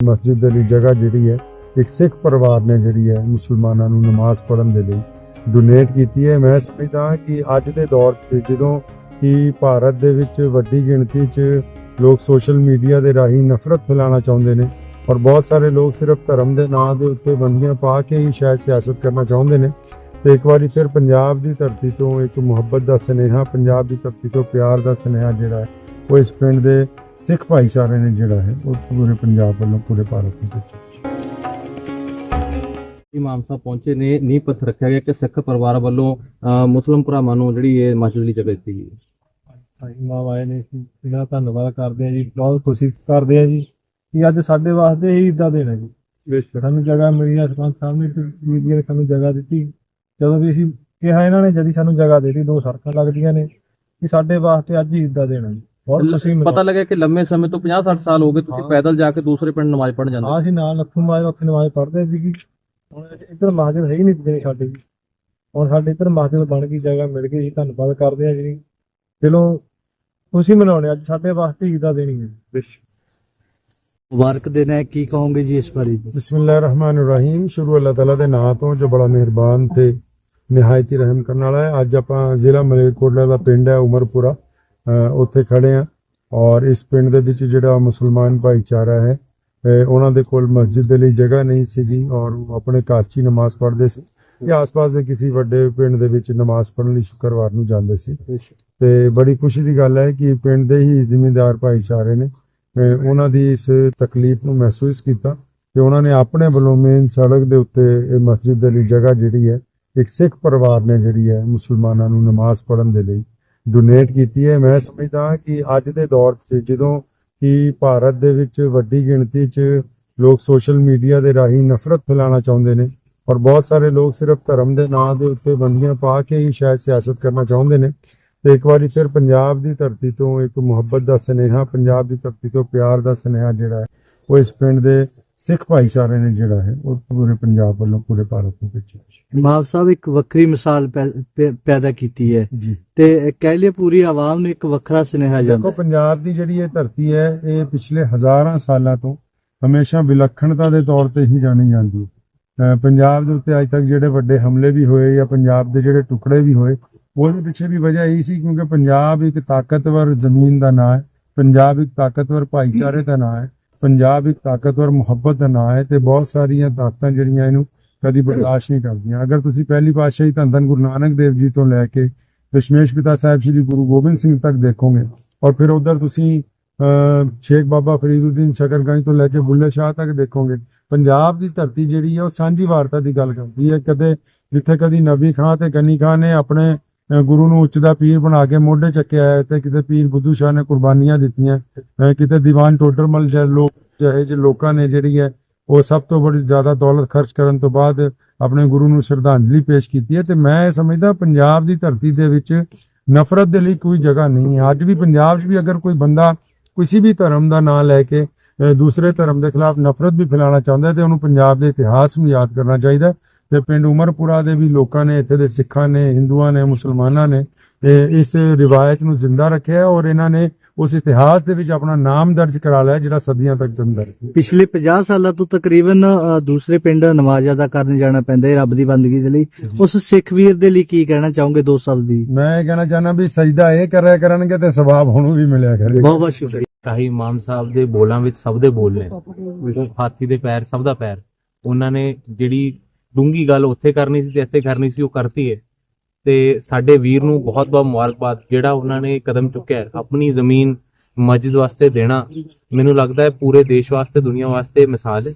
ਮਸਜਿਦ ਦੇ ਲਈ ਜਗ੍ਹਾ ਜਿਹੜੀ ਹੈ, ਇੱਕ ਸਿੱਖ ਪਰਿਵਾਰ ਨੇ ਜਿਹੜੀ ਹੈ ਮੁਸਲਮਾਨਾਂ ਨੂੰ ਨਮਾਜ਼ ਪੜ੍ਹਨ ਦੇ ਲਈ ਡੋਨੇਟ ਕੀਤੀ ਹੈ। ਮੈਂ ਸਮਝਦਾ ਕਿ ਅੱਜ ਦੇ ਦੌਰ 'ਚ ਜਦੋਂ ਕਿ ਭਾਰਤ ਦੇ ਵਿੱਚ ਵੱਡੀ ਗਿਣਤੀ 'ਚ ਲੋਕ ਸੋਸ਼ਲ ਮੀਡੀਆ ਦੇ ਰਾਹੀਂ ਨਫ਼ਰਤ ਫੈਲਾਉਣਾ ਚਾਹੁੰਦੇ ਨੇ ਔਰ ਬਹੁਤ ਸਾਰੇ ਲੋਕ ਸਿਰਫ ਧਰਮ ਦੇ ਨਾਂ ਦੇ ਉੱਤੇ ਬੰਦੀਆਂ ਪਾ ਕੇ ਹੀ ਸ਼ਾਇਦ ਸਿਆਸਤ ਕਰਨਾ ਚਾਹੁੰਦੇ ਨੇ। ਤੇ ਇੱਕ ਵਾਰੀ ਫਿਰ ਪੰਜਾਬ ਦੀ ਧਰਤੀ ਤੋਂ ਇੱਕ ਮੁਹੱਬਤ ਦਾ ਸੁਨੇਹਾ, ਪੰਜਾਬ ਦੀ ਧਰਤੀ ਤੋਂ ਪਿਆਰ ਦਾ ਸੁਨੇਹਾ ਜਿਹੜਾ ਹੈ, ਉਹ ਇਸ ਪਿੰਡ ਦੇ ਸਿੱਖ ਭਾਈਚਾਰੇ ਨੇ ਜਿਹੜਾ ਹੈ ਉਹ ਪੂਰੇ ਪੰਜਾਬ ਵੱਲੋਂ ਪੂਰੇ ਭਾਰਤ ਦੇ ਵਿੱਚ ਇਮਾਮ ਸਾਹਿਬ ਪਹੁੰਚੇ ਨੇ ਨੀਂਹ ਪੱਥਰ ਰੱਖਿਆ ਗਿਆ ਕਿ ਸਿੱਖ ਪਰਿਵਾਰ ਵੱਲੋਂ ਮੁਸਲਿਮ ਭਰਾਵਾਂ ਨੂੰ ਜਿਹੜੀ ਇਹ ਮਸਜਿਦ ਲਈ ਜਗ੍ਹਾ ਦਿੱਤੀ ਗਈ ਇਮਾਮ ਆਏ ਨੇ ਦਾ ਧੰਨਵਾਦ ਕਰਦੇ ਆ ਜੀ ਬਹੁਤ ਖੁਸ਼ੀ ਕਰਦੇ ਆ ਜੀ ਕਿ ਅੱਜ ਸਾਡੇ ਵਾਸਤੇ ਹੀ ਇਦਾਂ ਦੇਣਾ ਜੀ। ਸਾਨੂੰ ਜਗ੍ਹਾ ਮਿਲੀ ਆ ਸਰਪੰਚ ਸਾਹਿਬ ਨੇ ਜੀ ਨੇ ਸਾਨੂੰ ਜਗ੍ਹਾ ਦਿੱਤੀ। ਜਦੋਂ ਵੀ ਅਸੀਂ ਕਿਹਾ ਇਹਨਾਂ ਨੇ ਜਦੀ ਸਾਨੂੰ ਜਗ੍ਹਾ ਦੇ ਦਿੱਤੀ ਦੋ ਸੜਕਾਂ ਲੱਗਦੀਆਂ ਨੇ ਕਿ ਸਾਡੇ ਵਾਸਤੇ ਅੱਜ ਹੀ ਇਦਾਂ ਦੇਣਾ ਜੀ। ਬਹੁਤ ਖੁਸ਼ੀ ਮਿਲੀ ਪਤਾ ਲੱਗਿਆ ਕਿ ਲੰਮੇ ਸਮੇਂ ਤੋਂ 50 60 ਸਾਲ ਹੋ ਗਏ ਤੁਸੀਂ ਹਾਂ। ਪੈਦਲ ਜਾ ਕੇ ਦੂਸਰੇ ਪਿੰਡ ਨਮਾਜ਼ ਪੜ੍ਹਨ ਜਾਂਦੇ ਹਾਂ। ਅਸੀਂ ਨਾਲ ਨੱਥੂ ਮਾਜ ਉੱਥੇ ਨਮਾਜ਼ ਪੜ੍ਹਦੇ ਸੀ ਕਿ ਹੁਣ ਇੱਧਰ ਮਸਜਿਦ ਹੈ ਹੀ ਨਹੀਂ ਜਿਹੜੀ ਸਾਡੇ ਜੀ ਹੁਣ ਸਾਡੇ ਇੱਧਰ ਮਸਜਿਦ ਬਣ ਗਈ ਜਗ੍ਹਾ ਮਿਲ ਗਈ ਜੀ ਧੰਨਵਾਦ ਕਰਦੇ ਆ ਜੀ। ਦਿਲੋਂ ਖੁਸ਼ੀ ਮਨਾਉਣੇ ਅੱਜ ਸਾਡੇ ਵਾਸਤੇ ਇਦਾਂ ਦੇਣੀ ਹੈ ਮੁਬਾਰਕ ਦਿਨ ਹੈ ਕੀ ਕਹੋਗੇ ਜੀ ਇਸ ਬਾਰੇ? ਜੀ ਬਿਸਮਿਲ੍ਲਾਹਿਰਰਹਿਮਾਨਿਰਰਹੀਮ ਸ਼ੁਰੂ ਅੱਲਾਹ ਤਾਲਾ ਦੇ ਨਾਮ ਤੋਂ ਜੋ ਬੜਾ ਮਿਹਰਬਾਨ ਤੇ ਨਿਹਾਇਤੀ ਰਹਿਮ ਕਰਨ ਵਾਲਾ ਹੈ। ਅੱਜ ਆਪਾਂ ਜ਼ਿਲ੍ਹਾ ਮਲੇਰਕੋਟਲਾ ਦਾ ਪਿੰਡ ਹੈ ਉਮਰਪੁਰਾ। ਉੱਥੇ ਖੜੇ ਆ ਔਰ ਇਸ ਪਿੰਡ ਦੇ ਵਿੱਚ ਜਿਹੜਾ ਮੁਸਲਮਾਨ ਭਾਈਚਾਰਾ ਹੈ ਉਹਨਾਂ ਦੇ ਕੋਲ ਮਸਜਿਦ ਦੇ ਲਈ ਜਗ੍ਹਾ ਨਹੀਂ ਸੀਗੀ ਔਰ ਉਹ ਆਪਣੇ ਘਰ 'ਚ ਹੀ ਨਮਾਜ਼ ਪੜ੍ਹਦੇ ਸੀ ਜਾਂ ਆਸ-ਪਾਸ ਦੇ ਕਿਸੇ ਵੱਡੇ ਪਿੰਡ ਦੇ ਵਿੱਚ ਨਮਾਜ਼ ਪੜ੍ਹਨ ਲਈ ਸ਼ੁੱਕਰਵਾਰ ਨੂੰ ਜਾਂਦੇ ਸੀ। ਤੇ ਬੜੀ ਖੁਸ਼ੀ ਦੀ ਗੱਲ ਹੈ ਕਿ ਪਿੰਡ ਦੇ ਹੀ ਜ਼ਿਮੀਂਦਾਰ ਭਾਈਚਾਰੇ ਨੇ ਉਹਨਾਂ ਦੀ ਇਸ ਤਕਲੀਫ ਨੂੰ ਮਹਿਸੂਸ ਕੀਤਾ ਤੇ ਉਹਨਾਂ ਨੇ ਆਪਣੇ ਵੱਲੋਂ ਮੇਨ ਸੜਕ ਦੇ ਉੱਤੇ ਇਹ ਮਸਜਿਦ ਦੇ ਲਈ ਜਗ੍ਹਾ ਜਿਹੜੀ ਹੈ, ਇੱਕ ਸਿੱਖ ਪਰਿਵਾਰ ਨੇ ਜਿਹੜੀ ਹੈ ਮੁਸਲਮਾਨਾਂ ਨੂੰ ਨਮਾਜ਼ ਪੜ੍ਹਨ ਦੇ ਲਈ ਡੋਨੇਟ ਕੀਤੀ ਹੈ। ਮੈਂ ਸਮਝਦਾ ਕਿ ਅੱਜ ਦੇ ਦੌਰ 'ਚ ਜਦੋਂ ਕਿ ਭਾਰਤ ਦੇ ਵਿੱਚ ਵੱਡੀ ਗਿਣਤੀ 'ਚ ਲੋਕ ਸੋਸ਼ਲ ਮੀਡੀਆ ਦੇ ਰਾਹੀਂ ਨਫ਼ਰਤ ਫੈਲਾਉਣਾ ਚਾਹੁੰਦੇ ਨੇ ਔਰ ਬਹੁਤ ਸਾਰੇ ਲੋਕ ਸਿਰਫ ਧਰਮ ਦੇ ਨਾਂ ਦੇ ਉੱਤੇ ਬੰਦੀਆਂ ਪਾ ਕੇ ਹੀ ਸ਼ਾਇਦ ਸਿਆਸਤ ਕਰਨਾ ਚਾਹੁੰਦੇ ਨੇ। ਤੇ ਇੱਕ ਵਾਰੀ ਫਿਰ ਪੰਜਾਬ ਦੀ ਧਰਤੀ ਤੋਂ ਇੱਕ ਮੁਹੱਬਤ ਦਾ ਸੁਨੇਹਾ, ਪੰਜਾਬ ਦੀ ਧਰਤੀ ਤੋਂ ਪਿਆਰ ਦਾ ਸੁਨੇਹਾ ਜਿਹੜਾ ਹੈ, ਉਹ ਇਸ ਪਿੰਡ ਦੇ ਸਿੱਖ ਭਾਈਚਾਰੇ ਨੇ ਜਿਹੜਾ ਹੈ ਉਹ ਪੂਰੇ ਪੰਜਾਬ ਵੱਲੋਂ ਪੂਰੇ ਭਾਰਤ ਦੇ ਵਿੱਚ ਇਮਾਮ ਸਾਹਿਬ ਇੱਕ ਵੱਖਰੀ ਮਿਸਾਲ ਪੈਦਾ ਕੀਤੀ ਹੈ। ਤੇ ਕਹਿ ਲਈਏ ਪੂਰੀ ਆਵਾਮ ਨੂੰ ਇੱਕ ਵੱਖਰਾ ਸੁਨੇਹਾ ਜਾਂਦਾ ਦੇਖੋ ਪੰਜਾਬ ਦੀ ਜਿਹੜੀ ਇਹ ਧਰਤੀ ਹੈ ਇਹ ਪਿਛਲੇ ਹਜ਼ਾਰਾਂ ਸਾਲਾਂ ਤੋਂ ਹਮੇਸ਼ਾ ਵਿਲੱਖਣਤਾ ਦੇ ਤੌਰ ਤੇ ਹੀ ਜਾਣੀ ਜਾਂਦੀ ਹੈ। ਪੰਜਾਬ ਦੇ ਉੱਤੇ ਅੱਜ ਤੱਕ ਜਿਹੜੇ ਵੱਡੇ ਹਮਲੇ ਵੀ ਹੋਏ ਜਾਂ ਪੰਜਾਬ ਦੇ ਜਿਹੜੇ ਟੁਕੜੇ ਵੀ ਹੋਏ ਉਹਦੇ ਪਿੱਛੇ ਵੀ ਵਜ੍ਹਾ ਇਹੀ ਸੀ ਕਿਉਂਕਿ ਪੰਜਾਬ ਇੱਕ ਤਾਕਤਵਰ ਜ਼ਮੀਨ ਦਾ ਨਾਂ ਹੈ ਪੰਜਾਬ ਇੱਕ ਤਾਕਤਵਰ ਭਾਈਚਾਰੇ ਦਾ ਨਾਂ ਹੈ। ਪੰਜਾਬ ਇੱਕ ਤਾਕਤਵਰ ਮੁਹੱਬਤ ਦਾ ਨਾਂ ਹੈ ਤੇ ਬਹੁਤ ਸਾਰੀਆਂ ਤਾਕਤਾਂ ਜਿਹੜੀਆਂ ਇਹਨੂੰ ਕਦੀ ਬਰਦਾਸ਼ਤ ਨਹੀਂ ਕਰਦੀਆਂ। ਅਗਰ ਤੁਸੀਂ ਪਹਿਲੀ ਪਾਤਸ਼ਾਹੀ ਧੰਨ ਧੰਨ ਗੁਰੂ ਨਾਨਕ ਦੇਵ ਜੀ ਤੋਂ ਲੈ ਕੇ ਦਸ਼ਮੇਸ਼ ਪਿਤਾ ਸਾਹਿਬ ਸ੍ਰੀ ਗੁਰੂ ਗੋਬਿੰਦ ਸਿੰਘ ਤੱਕ ਦੇਖੋਗੇ ਔਰ ਫਿਰ ਉਧਰ ਤੁਸੀਂ ਅਹ, ਸ਼ੇਖ ਬਾਬਾ ਫਰੀਦੁੱਦੀਨ ਸ਼ਕਰਗੰਜ ਤੋਂ ਲੈ ਕੇ ਬੁੱਲੇ ਸ਼ਾਹ ਤੱਕ ਦੇਖੋਗੇ। ਪੰਜਾਬ ਦੀ ਧਰਤੀ ਜਿਹੜੀ ਹੈ ਉਹ ਸਾਂਝੀ ਵਾਰਤਾ ਦੀ ਗੱਲ ਕਰਦੀ ਹੈ। ਕਦੇ ਜਿੱਥੇ ਕਦੀ ਨਬੀ ਖਾਂ ਤੇ ਗਨੀ ਖਾਂ ਨੇ ਆਪਣੇ ਗੁਰੂ ਨੂੰ ਉੱਚ ਦਾ ਪੀਰ ਬਣਾ ਕੇ ਮੋਢੇ ਚੱਕਿਆ ਹੈ ਤੇ ਕਿਤੇ ਪੀਰ ਬੁੱਧੂ ਸ਼ਾਹ ਨੇ ਕੁਰਬਾਨੀਆਂ ਦਿੱਤੀਆਂ। ਕਿਤੇ ਦੀਵਾਨ ਟੋਡਰਮਲ ਜਿਹੇ ਲੋਕ ਜਿਹੇ ਜਿਹੇ ਲੋਕਾਂ ਨੇ ਜਿਹੜੀ ਹੈ, ਉਹ ਸਭ ਤੋਂ ਬੜੀ ਜ਼ਿਆਦਾ ਦੌਲਤ ਖਰਚ ਕਰਨ ਤੋਂ ਬਾਅਦ ਆਪਣੇ ਗੁਰੂ ਨੂੰ ਸ਼ਰਧਾਂਜਲੀ ਪੇਸ਼ ਕੀਤੀ ਹੈ। ਤੇ ਮੈਂ ਇਹ ਸਮਝਦਾ ਪੰਜਾਬ ਦੀ ਧਰਤੀ ਦੇ ਵਿੱਚ ਨਫ਼ਰਤ ਦੇ ਲਈ ਕੋਈ ਜਗ੍ਹਾ ਨਹੀਂ ਹੈ। ਅੱਜ ਵੀ ਪੰਜਾਬ 'ਚ ਵੀ ਅਗਰ ਕੋਈ ਬੰਦਾ ਕਿਸੇ ਵੀ ਧਰਮ ਦਾ ਨਾਂ ਲੈ ਕੇ ਦੂਸਰੇ ਧਰਮ ਦੇ ਖਿਲਾਫ ਨਫ਼ਰਤ ਵੀ ਫੈਲਾਉਣਾ ਚਾਹੁੰਦਾ ਹੈ ਤੇ ਉਹਨੂੰ ਪੰਜਾਬ ਦੇ ਇਤਿਹਾਸ ਨੂੰ ਯਾਦ ਕਰਨਾ ਚਾਹੀਦਾ ਤੇ ਪਿੰਡ ਉਮਰਪੁਰਾ ਦੇ ਵੀ ਲੋਕਾਂ ਨੇ ਇੱਥੇ ਦੇ ਸਿੱਖਾਂ ਨੇ ਹਿੰਦੂਆਂ ਨੇ ਮੁਸਲਮਾਨਾਂ ਨੇ ਇਸ ਰਿਵਾਇਤ ਨੂੰ ਜ਼ਿੰਦਾ ਰੱਖਿਆ ਹੈ ਔਰ ਇਹਨਾਂ ਨੇ ਉਸ ਇਤਿਹਾਸ ਦੇ ਵਿੱਚ ਆਪਣਾ ਨਾਮ ਦਰਜ ਕਰਾ ਲਿਆ ਜਿਹੜਾ ਸਦੀਆਂ ਤੱਕ ਜ਼ਿੰਦਾ ਹੈ ਪਿਛਲੇ 50 ਸਾਲਾਂ ਤੋਂ ਤਕਰੀਬਨ ਦੂਸਰੇ ਪਿੰਡ ਨਮਾਜ਼ ਅਦਾ ਕਰਨ ਜਾਣਾ ਪੈਂਦਾ ਹੈ ਰੱਬ ਦੀ ਬੰਦਗੀ ਦੇ ਲਈ। ਉਸ ਸਿੱਖ ਵੀਰ ਦੇ ਲਈ ਕੀ ਕਹਿਣਾ ਚਾਹੋਗੇ ਦੋ ਸ਼ਬਦ ਦੀ? ਮੈਂ ਇਹ ਕਹਿਣਾ ਚਾਹੁੰਦਾ ਵੀ ਸਜਦਾ ਇਹ ਕਰਿਆ ਕਰਨਗੇ ਤੇ ਸਵਾਬ ਹੁਣ ਵੀ ਮਿਲਿਆ ਕਰੇਗਾ। ਬਹੁਤ ਬਹੁਤ ਸ਼ੁਕਰੀਆ। ਸ਼ਾਹੀ ਇਮਾਮ ਸਾਹਿਬ ਦੇ ਬੋਲਾਂ ਵਿੱਚ ਸਭ ਦੇ ਬੋਲ ਨੇ। ਹਾਥੀ ਦੇ ਪੈਰ ਸਭ ਦਾ ਪੈਰ। ਉਹਨਾਂ ਨੇ ਜਿਹੜੀ ਡੂੰਗੀ ਗੱਲ ਉੱਥੇ ਕਰਨੀ ਸੀ ਤੇ ਇੱਥੇ ਕਰਨੀ ਸੀ, ਉਹ ਕਰਤੀ ਹੈ ਤੇ ਸਾਡੇ ਵੀਰ ਨੂੰ ਬਹੁਤ ਬਹੁਤ ਮੁਬਾਰਕਬਾਦ, ਜਿਹੜਾ ਉਹਨਾਂ ਨੇ ਕਦਮ ਚੁੱਕਿਆ ਆਪਣੀ ਜ਼ਮੀਨ ਮਸਜਿਦ ਵਾਸਤੇ ਦੇਣਾ, ਮੈਨੂੰ ਲੱਗਦਾ ਹੈ ਪੂਰੇ ਦੇਸ਼ ਵਾਸਤੇ, ਦੁਨੀਆ ਵਾਸਤੇ ਮਿਸਾਲ ਹੈ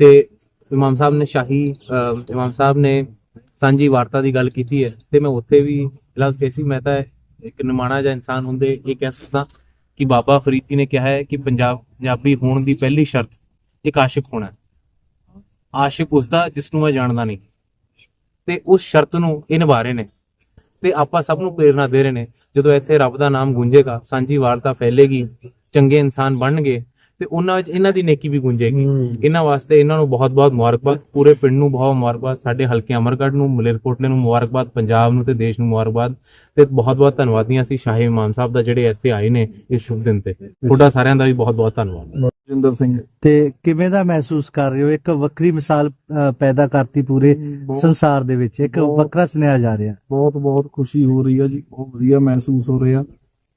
ਤੇ ਇਮਾਮ ਸਾਹਿਬ ਨੇ ਸ਼ਾਹੀ ਇਮਾਮ ਸਾਹਿਬ ਨੇ ਸਾਂਝੀ ਵਾਰਤਾ ਦੀ ਗੱਲ ਕੀਤੀ ਹੈ ਤੇ ਮੈਂ ਉੱਥੇ ਵੀ ਲਫ਼ਜ਼ ਕਹੀ ਸੀ, ਮੈਂ ਤਾਂ ਇੱਕ ਨਿਮਾਣਾ ਜਿਹਾ ਇਨਸਾਨ ਹੁੰਦੇ ਇਹ ਕਹਿ ਸਕਦਾ ਕਿ ਬਾਬਾ ਫਰੀਦ ਜੀ ਨੇ ਕਿਹਾ ਹੈ ਕਿ ਪੰਜਾਬ ਪੰਜਾਬੀ ਹੋਣ ਦੀ ਪਹਿਲੀ ਸ਼ਰਤ ਇੱਕ ਆਸ਼ਿਕ ਹੋਣਾ। ਹੈ ਆਸ਼ਿਕ ਉਸਦਾ ਜਿਸ ਨੂੰ ਮੈਂ ਜਾਣਦਾ ਨਹੀਂ। ਤੇ ਉਸ ਸ਼ਰਤ ਨੂੰ ਇਹ ਨਿਭਾ ਰਹੇ ਨੇ। ਤੇ ਆਪਾਂ ਸਭ ਨੂੰ ਪ੍ਰੇਰਣਾ ਦੇ ਰਹੇ ਨੇ। ਜਦੋਂ ਇੱਥੇ ਰੱਬ ਦਾ ਨਾਮ ਗੂੰਜੇਗਾ ਸਾਂਝੀ ਵਾਰਤਾ ਫੈਲੇਗੀ ਚੰਗੇ ਇਨਸਾਨ ਬਣਨਗੇ ਤੇ ਉਹਨਾਂ ਵਿੱਚ ਇਹਨਾਂ ਦੀ ਨੇਕੀ ਵੀ ਗੂੰਜੇਗੀ। ਇਹਨਾਂ ਵਾਸਤੇ ਇਹਨਾਂ ਨੂੰ ਬਹੁਤ-ਬਹੁਤ ਮੁਬਾਰਕਬਾਦ। ਪੂਰੇ ਪਿੰਡ ਨੂੰ ਬਹੁਤ ਮੁਬਾਰਕਬਾਦ। ਸਾਡੇ ਹਲਕੇ ਅਮਰਗੜ੍ਹ ਨੂੰ ਮਲੇਰਕੋਟਲੇ ਨੂੰ ਮੁਬਾਰਕਬਾਦ। ਪੰਜਾਬ ਨੂੰ ਤੇ ਦੇਸ਼ ਨੂੰ ਮੁਬਾਰਕਬਾਦ। ਤੇ ਬਹੁਤ-ਬਹੁਤ ਧੰਨਵਾਦੀਆਂ ਸੀ ਸ਼ਾਹੀ ਇਮਾਮ ਸਾਹਿਬ ਦਾ ਜਿਹੜੇ ਇੱਥੇ ਆਏ ਨੇ ਇਸ ਸ਼ੁਭ ਦਿਨ ਤੇ। ਤੁਹਾਡਾ ਸਾਰਿਆਂ ਦਾ ਵੀ ਬਹੁਤ-ਬਹੁਤ ਧੰਨਵਾਦ। ਜਿੰਦਰ ਸਿੰਘ। ਤੇ ਕਿਵੇਂ ਦਾ ਮਹਿਸੂਸ ਕਰ ਰਹੇ ਹੋ? ਇੱਕ ਵੱਖਰੀ ਮਿਸਾਲ ਪੈਦਾ ਕਰਤੀ ਪੂਰੇ ਸੰਸਾਰ ਦੇ ਵਿੱਚ। ਇੱਕ ਵੱਖਰਾ ਸੁਨੇਹਾ ਜਾ ਰਿਹਾ। ਬਹੁਤ ਬਹੁਤ ਖੁਸ਼ੀ ਹੋ ਰਹੀ ਆ ਜੀ। ਬਹੁਤ ਵਧੀਆ ਮਹਿਸੂਸ ਹੋ ਰਿਹਾ।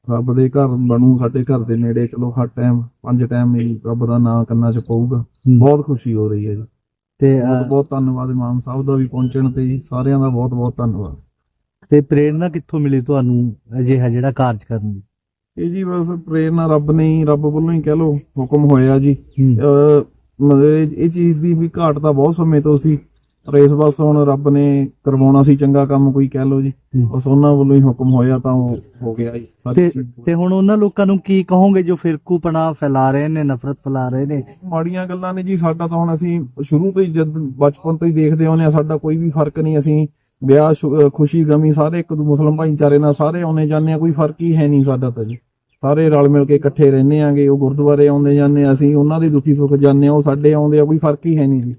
ਰੱਬ ਦੇ ਘਰ ਬਣੂ ਸਾਡੇ ਘਰ ਦੇ ਨੇੜੇ। ਚਲੋ ਹਰ ਟਾਈਮ ਪੰਜ ਟਾਈਮ ਹੀ ਰੱਬ ਦਾ ਨਾਮ ਕੰਨਾਂ 'ਚ ਪਊਗਾ। ਹੂੰ। ਬਹੁਤ ਖੁਸ਼ੀ ਹੋ ਰਹੀ ਹੈ ਜੀ। ਤੇ ਬਹੁਤ ਬਹੁਤ ਧੰਨਵਾਦ ਇਮਾਮ ਸਾਹਿਬ ਦਾ ਵੀ ਪਹੁੰਚਣ ਤੇ ਜੀ। ਸਾਰਿਆਂ ਦਾ ਬਹੁਤ ਬਹੁਤ ਧੰਨਵਾਦ। ਤੇ ਪ੍ਰੇਰਣਾ ਕਿੱਥੋਂ ਮਿਲੀ ਤੁਹਾਨੂੰ ਅਜਿਹਾ ਜਿਹੜਾ ਕਾਰਜ ਕਰਨ ਦੀ? ਇਹ ਜੀ ਬਸ ਪ੍ਰੇਰਨਾ ਰੱਬ ਨੇ ਹੀ ਰੱਬ ਵੱਲੋਂ ਹੀ ਕਹਿ ਲੋ ਹੁਕਮ ਹੋਇਆ ਜੀ। ਇਹ ਚੀਜ਼ ਦੀ ਵੀ ਘਾਟ ਤਾਂ ਬਹੁਤ ਸਮੇਂ ਤੋਂ ਸੀ। ਪਰ ਇਸ ਬਸ ਹੁਣ ਰੱਬ ਨੇ ਕਰਵਾਉਣਾ ਸੀ ਚੰਗਾ ਕੰਮ ਕੋਈ ਕਹਿ ਲੋ ਜੀ। ਬਸ ਉਹਨਾਂ ਵੱਲੋਂ ਹੀ ਹੁਕਮ ਹੋਇਆ ਤਾਂ ਉਹ ਹੋ ਗਿਆ ਜੀ। ਤੇ ਹੁਣ ਉਹਨਾਂ ਲੋਕਾਂ ਨੂੰ ਕੀ ਕਹੋਗੇ ਜੋ ਫਿਰਕੂਪਣਾ ਫੈਲਾ ਰਹੇ ਨੇ ਨਫ਼ਰਤ ਫੈਲਾ ਰਹੇ ਨੇ? ਮਾੜੀਆਂ ਗੱਲਾਂ ਨੇ ਜੀ ਸਾਡਾ ਤਾਂ ਹੁਣ ਅਸੀਂ ਸ਼ੁਰੂ ਤੋਂ ਹੀ ਜਦ ਬਚਪਨ ਤੋਂ ਹੀ ਦੇਖਦੇ ਆਉਂਦੇ ਆ ਸਾਡਾ ਕੋਈ ਵੀ ਫ਼ਰਕ ਨਹੀਂ ਅਸੀਂ ਵਿਆਹ ਖੁਸ਼ੀ ਗਮੀ ਸਾਰੇ ਇੱਕ ਦੂ ਮੁਸਲਮਾਨ ਭਾਈਚਾਰੇ ਨਾਲ ਸਾਰੇ ਆਉਨੇ ਜਾਂਦੇ ਆ ਕੋਈ ਫ਼ਰਕ ਹੀ ਹੈ ਨਹੀਂ ਸਾਡਾ ਤਾਂ ਜੀ। ਸਾਰੇ ਰਲ ਮਿਲ ਕੇ ਇਕੱਠੇ ਰਹਿੰਦੇ ਆਂਗੇ ਉਹ ਗੁਰਦੁਆਰੇ ਆਉਂਦੇ ਜਾਂਦੇ ਆ, ਅਸੀਂ ਉਹਨਾਂ ਦੇ ਦੁੱਖੀ ਸੁੱਖ ਜਾਂਦੇ ਆ ਉਹ ਸਾਡੇ ਆਉਂਦੇ ਆ ਕੋਈ ਫ਼ਰਕ ਹੀ ਹੈ ਨਹੀਂ। ਜੀ